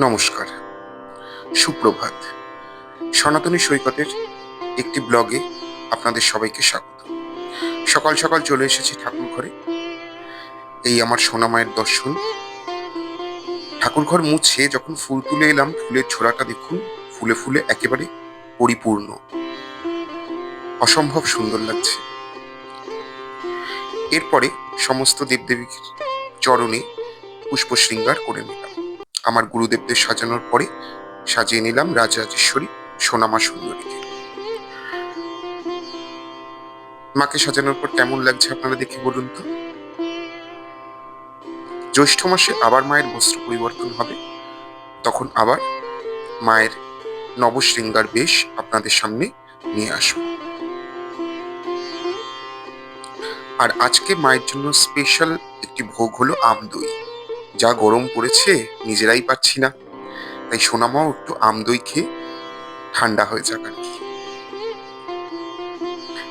নমস্কার। সুপ্রভাত। সনাতনী সৈকতের একটি ব্লগে আপনাদের সবাইকে স্বাগত। সকাল সকাল চলে এসেছি ঠাকুর ঘরে। এই আমার সোনামায়ের দর্শন। ঠাকুর ঘর মুছে যখন ফুল তুলে এলাম, ফুলের ছোড়াটা দেখুন, ফুলে ফুলে একেবারে পরিপূর্ণ। অসম্ভব সুন্দর লাগছে। এরপরে সমস্ত দেবদেবীর চরণে পুষ্প শৃঙ্গার করে নিলাম। আমার গুরুদেবদের সাজানোর পরে সাজিয়ে নিলাম রাজরাজেশ্বরী সোনামা সুন্দরীকে। মাকে সাজানোর পর কেমন লাগছে আপনারা দেখে বলুন তো? জ্যৈষ্ঠ মাসে আবার মায়ের বস্ত্র পরিবর্তন হবে। তখন আবার মায়ের নবশৃঙ্গার বেশ আপনাদের সামনে নিয়ে আসব। আর আজকে মায়ের জন্য স্পেশাল একটি ভোগ হলো আমদই। যা গরম পড়েছে নিজেরাই পাচ্ছি না। তাই সোনামাও একটু আমদই খেয়ে ঠান্ডা হয়ে যাক আর কি।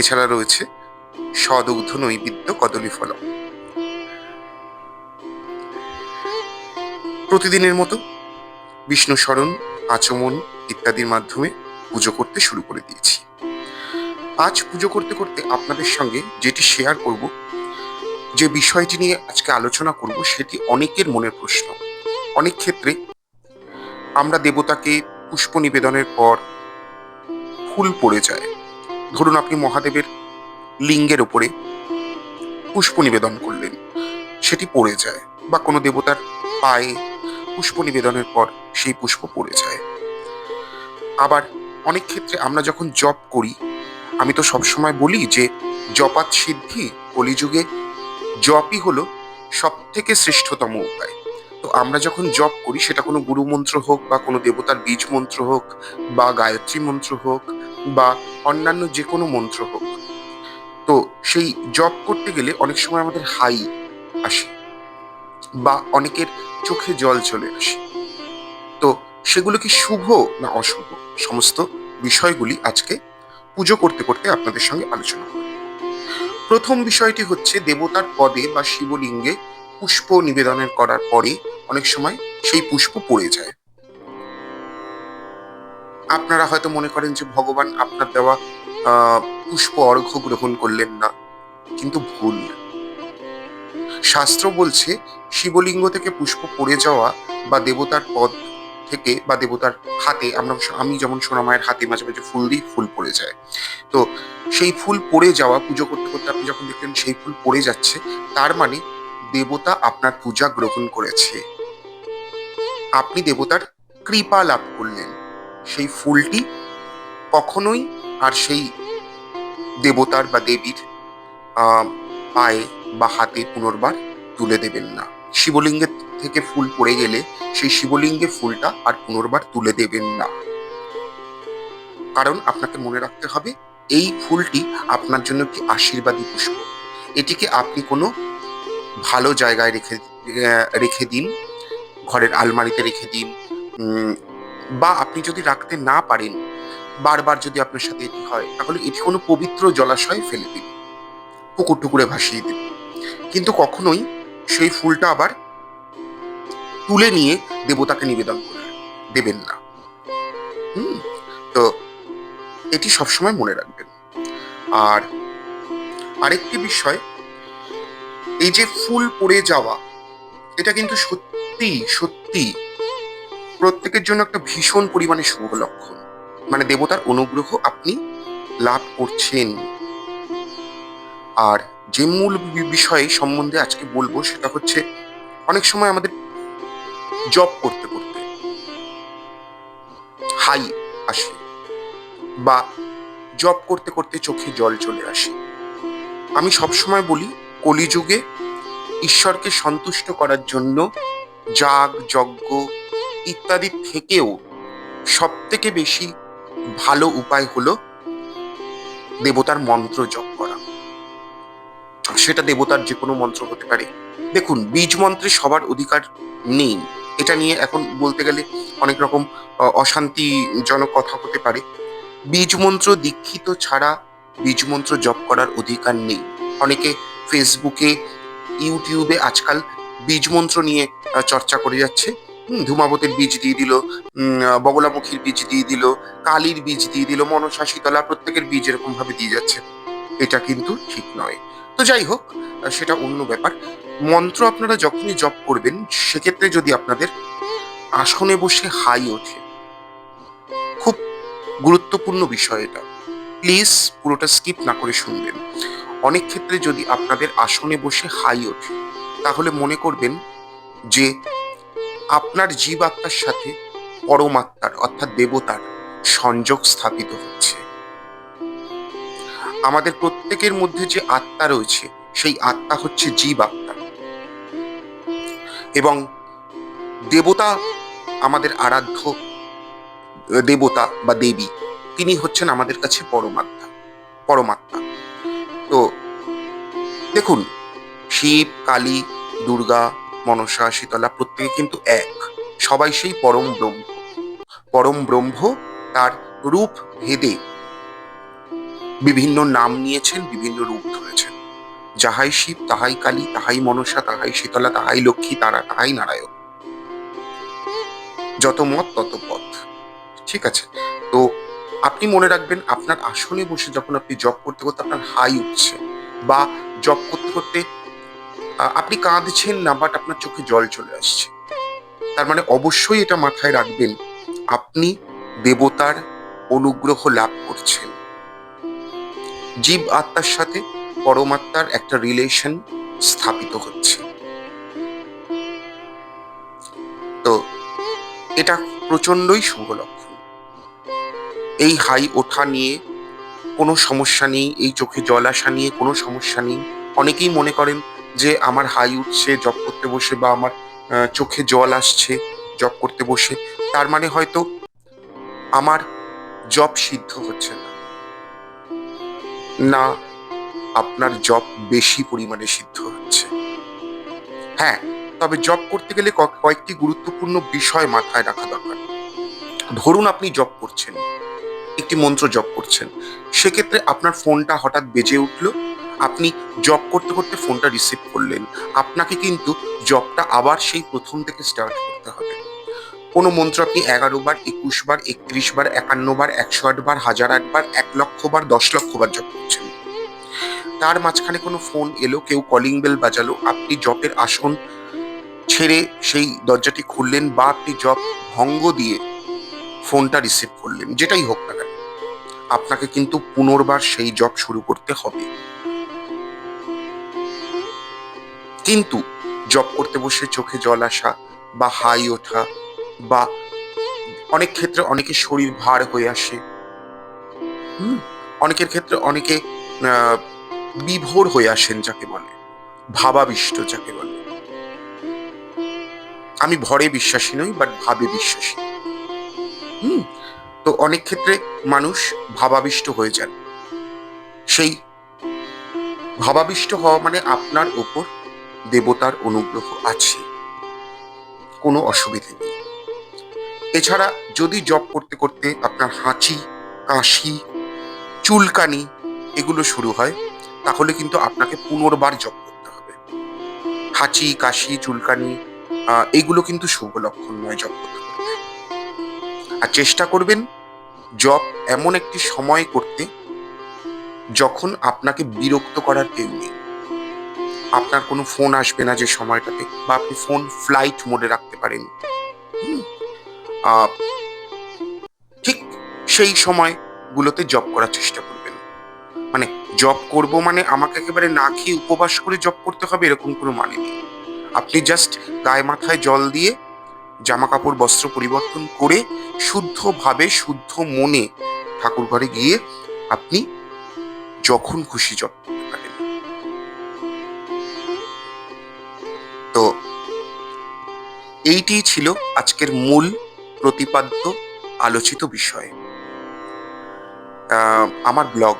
এছাড়া রয়েছে সদগ্ধ নৈবেদ্য কদলী ফলম প্রতিদিনের মতো বিষ্ণু স্মরণ আচমন ইত্যাদির মাধ্যমে পুজো করতে শুরু করে দিয়েছি। আজ পুজো করতে করতে আপনাদের সঙ্গে যেটি শেয়ার করব যে বিষয়টি নিয়ে আজকে আলোচনা করব সেটি অনেকের মনের প্রশ্ন। অনেক ক্ষেত্রে আমরা দেবতাকে পুষ্প নিবেদনের পর ফুল পড়ে যায়। ধরুন আপনি মহাদেবের লিঙ্গের ওপরে পুষ্প নিবেদন করলেন, সেটি পড়ে যায় বা কোনো দেবতার পায়ে পুষ্প নিবেদনের পর সেই পুষ্প পড়ে যায়। আবার অনেক ক্ষেত্রে আমরা যখন জপ করি, আমি তো সবসময় বলি যে জপাত সিদ্ধি কলিযুগে জপই হলো সব থেকে শ্রেষ্ঠতম উপায়। তো আমরা যখন জপ করি, সেটা কোনো গুরু মন্ত্র হোক বা কোনো দেবতার বীজ মন্ত্র হোক বা গায়ত্রী মন্ত্র হোক বা অন্যান্য যে কোনো মন্ত্র হোক। তো সেই জপ করতে গেলে অনেক সময় আমাদের হাই আসে বা অনেকের চোখে জল চলে আসে। তো সেগুলো কি শুভ না অশুভ? সমস্ত বিষয়গুলি আজকে পুজো করতে করতে আপনাদের সঙ্গে আলোচনা করব। প্রথম বিষয়টি হচ্ছে দেবতার পদে বা শিবলিঙ্গে পুষ্প নিবেদনের করার পরে অনেক সময় সেই পুষ্প পড়ে যায়। আপনারা হয়তো মনে করেন যে, ভগবান আপনার দেওয়া পুষ্প অর্ঘ্য গ্রহণ করলেন না, কিন্তু ভুল। শাস্ত্র বলছে, শিবলিঙ্গ থেকে পুষ্প পড়ে যাওয়া বা দেবতার পদ থেকে বা দেবতার হাতে আমরা আমি যেমন সোনামায়ের হাতে মাঝে মাঝে ফুল দিই, ফুল পড়ে যায়। তো সেই ফুল পড়ে যাওয়া, পুজো করতে করতে আপনি যখন দেখলেন সেই ফুল পড়ে যাচ্ছে, তার মানে দেবতা আপনার পূজা গ্রহণ করেছে। আপনি দেবতার কৃপা লাভ করলেন। সেই ফুলটি কখনোই আর সেই দেবতার বা দেবীর পায়ে বা হাতে পুনর্বার তুলে দেবেন না। শিবলিঙ্গের থেকে ফুল পড়ে গেলে সেই শিবলিঙ্গে ফুলটা আর পুনর্বার তুলে দেবেন না। কারণ আপনাকে মনে রাখতে হবে, এই ফুলটি আপনার জন্য একটি আশীর্বাদী পুষ্প। এটিকে আপনি কোনো ভালো জায়গায় রেখে রেখে দিন, ঘরের আলমারিতে রেখে দিন বা আপনি যদি রাখতে না পারেন, বারবার যদি আপনার সাথে এটি হয়, তাহলে এটি কোনো পবিত্র জলাশয়ে ফেলে দিন পুকুর টুকুরে ভাসিয়ে দিন কিন্তু কখনোই সেই ফুলটা আবার তুলে নিয়ে দেবতাকে নিবেদন করে দেবেন না। হুম, তো এটি সবসময় মনে রাখবেন। আর আরেকটি বিষয়, এই যে ফুল পড়ে যাওয়া, এটা কিন্তু সত্যি সত্যি প্রত্যেকের জন্য একটা ভীষণ পরিমাণে শুভ লক্ষণ। মানে দেবতার অনুগ্রহ আপনি লাভ করছেন। আর যে মূল বিষয় সম্বন্ধে আজকে বলব সেটা হচ্ছে, অনেক সময় আমাদের জব করতে করতে। হাই আসে বা জব করতে করতে চোখে জল চলে আসে। আমি সবসময় বলি, কলিযুগে ঈশ্বরকে সন্তুষ্ট করার জন্য যাগ, যজ্ঞ ইত্যাদি থেকেও সব থেকে বেশি ভালো উপায় হলো দেবতার মন্ত্র জপ করা। সেটা দেবতার যে কোনো মন্ত্র হতে পারে। দেখুন, বীজ মন্ত্রে সবার অধিকার নেই। এটা নিয়ে এখন বলতে গেলে অনেক রকম অশান্তিজনক কথা হতে পারে। বীজ মন্ত্র দীক্ষিত ছাড়া বীজ মন্ত্র জপ করার অধিকার নেই। অনেকে ফেসবুকে, ইউটিউবে আজকাল বীজ মন্ত্র নিয়ে চর্চা করে যাচ্ছে। ধূমাবতের বীজ দিয়ে দিল বগলামুখীর বীজ দিয়ে দিল, কালীর বীজ দিয়ে দিল, মনসা, শীতলা প্রত্যেকের বীজ এরকম ভাবে দিয়ে যাচ্ছে। এটা কিন্তু ঠিক নয়। তো যাই হোক, সেটা অন্য ব্যাপার। মন্ত্র আপনারা যখনই জপ করবেন, সেক্ষেত্রে যদি আপনাদের আসনে বসে হাই ওঠে, খুব গুরুত্বপূর্ণ বিষয় এটা। প্লিজ পুরোটা স্কিপ না করে শুনবেন। অনেক ক্ষেত্রে যদি আপনাদের আসনে বসে হাই ওঠে, তাহলে মনে করবেন যে আপনার জীবাত্মার সাথে পরমাত্মার অর্থাৎ দেবতার সংযোগ স্থাপিত হচ্ছে। আমাদের প্রত্যেকের মধ্যে যে আত্মা রয়েছে, সেই আত্মা হচ্ছে জীব আত্মা। এবং দেবতা আমাদের আরাধ্য দেবতা বা দেবী, তিনি হচ্ছেন আমাদের কাছে পরমাত্মা পরমাত্মা। তো দেখুন, শিব, কালী, দুর্গা, মনসা, শীতলা প্রত্যেকে কিন্তু এক, সবাই সেই পরম ব্রহ্ম। পরম ব্রহ্ম তার রূপ ভেদে বিভিন্ন নাম নিয়েছেন, বিভিন্ন রূপ ধরেছেন। যাহাই শিব, তাহাই কালী, তাহাই মনসা, তাহাই শীতলা, তাহাই লক্ষ্মী, তারা, তাহাই নারায়ণ। যত মত, তত পথ। ঠিক আছে? তো আপনি মনে রাখবেন, আপনার আসনে বসে যখন আপনি জব করতে করতে আপনার হাই উঠছে বা জব করতে করতে আপনি কাঁদছেন না বাট আপনার চোখে জল চলে আসছে। তার মানে অবশ্যই এটা মাথায় রাখবেন, আপনি দেবতার অনুগ্রহ লাভ করছেন। জীব আত্মার সাথে পরমাত্মার একটা রিলেশন স্থাপিত হচ্ছে। তো এটা প্রচন্ডই শুভ লক্ষণ এই হাই ওঠা নিয়ে কোনো সমস্যা নেই, এই চোখে জল আসা নিয়ে কোনো সমস্যা নেই। অনেকেই মনে করেন যে আমার হাই উঠছে জব করতে বসে বা আমার চোখে জল আসছে জব করতে বসে। তার মানে হয়তো আমার জব সিদ্ধ হচ্ছে না। না, আপনার জব বেশি পরিমাণে সিদ্ধ হচ্ছে। হ্যাঁ তবে জব করতে গেলে কয়েকটি গুরুত্বপূর্ণ বিষয় মাথায় রাখা দরকার। ধরুন আপনি জব করছেন, একটি মন্ত্র জব করছেন, সেক্ষেত্রে আপনার ফোনটা হঠাৎ বেজে উঠল, আপনি জব করতে করতে ফোনটা রিসিভ করলেন, আপনাকে কিন্তু জবটা আবার সেই প্রথম থেকে স্টার্ট করতে হবে। কোনো মন্ত্র আপনি এগারো বার, একুশ বার, একত্রিশ বার, একান্ন বার, একশো আট বার, হাজার আট বার, এক লক্ষ বার, দশ লক্ষ বার জপ করছেন। তার মাঝখানে কোনো ফোন এলো, কেউ কলিং বেল বাজালো, আপনি জপের আসন ছেড়ে সেই দরজাটি খুললেন বা আপনি জব ভঙ্গ দিয়ে ফোনটা রিসিভ করলেন, যেটাই হোক না কেন। আপনাকে কিন্তু পুনর্বার সেই জব শুরু করতে হবে। কিন্তু জব করতে বসে চোখে জল আসা বা হাই ওঠা বা অনেক ক্ষেত্রে অনেকে শরীর ভার হয়ে আসে। হুম, অনেকের ক্ষেত্রে অনেকে বিভোর হয়ে আসেন যাকে বলে ভাবাবিষ্ট যাকে বলে। আমি ভরে বিশ্বাসী নই বাট ভাবে বিশ্বাসী। হুম তো অনেক ক্ষেত্রে মানুষ ভাবাবিষ্ট হয়ে যান। সেই ভাবাবিষ্ট হওয়া মানে আপনার ওপর দেবতার অনুগ্রহ আছে। কোনো অসুবিধে নেই। এছাড়া যদি জব করতে করতে আপনার হাঁচি, কাশি, চুলকানি এগুলো শুরু হয়, তাহলে কিন্তু আপনাকে পুনর্বার জব করতে হবে। হাঁচি, কাশি, চুলকানি এগুলো কিন্তু শুভ লক্ষণ নয় জব করতে আর চেষ্টা করবেন জব এমন একটি সময় করতে যখন আপনাকে বিরক্ত করার কেউ নেই। আপনার কোনো ফোন আসবে না যে সময়টাতে বা আপনি ফোন ফ্লাইট মোডে রাখতে পারেন। ঠিক সেই সময়গুলোতে জব করার চেষ্টা করবেন। মানে জব করব মানে আমাকে একেবারে না খেয়ে উপবাস করে জব করতে হবে এরকম কোনো মানে নেই। আপনি জাস্ট গায়ে মাথায় জল দিয়ে জামা কাপড় বস্ত্র পরিবর্তন করে শুদ্ধভাবে, শুদ্ধ মনে ঠাকুর ঘরে গিয়ে আপনি যখন খুশি জপ করতে পারেন। তো, এইটি ছিল আজকের মূল প্রতিপাদ্য আলোচিত বিষয়। আমার ব্লগ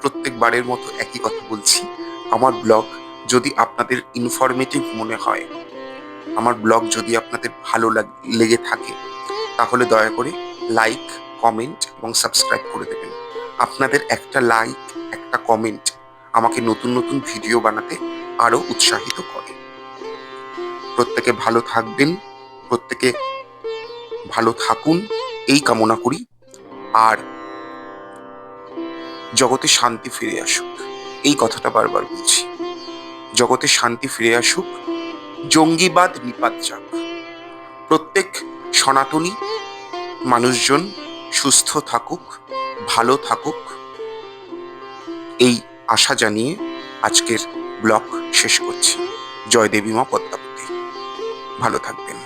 প্রত্যেকবারের মতো একই কথা বলছি। আমার ব্লগ যদি আপনাদের ইনফরমেটিভ মনে হয়, আমার ব্লগ যদি আপনাদের ভালো লাগ- থাকে, তাহলে দয়া করে লাইক কমেন্ট এবং সাবস্ক্রাইব করে দেবেন। আপনাদের একটা লাইক একটা কমেন্ট আমাকে নতুন নতুন ভিডিও বানাতে আরও উৎসাহিত করে। প্রত্যেকে ভালো থাকবেন, প্রত্যেকে ভালো থাকুন, এই কামনা করি। আর জগতে শান্তি ফিরে আসুক, এই কথাটা বারবার বলছি। জগতে শান্তি ফিরে আসুক, জঙ্গিবাদ নিপাত যাক। প্রত্যেক সনাতনী মানুষজন সুস্থ থাকুক, ভালো থাকুক। এই আশা জানিয়ে আজকের ব্লগ শেষ করছি। জয় দেবী মা পদ্মাবতী। ভালো থাকবেন।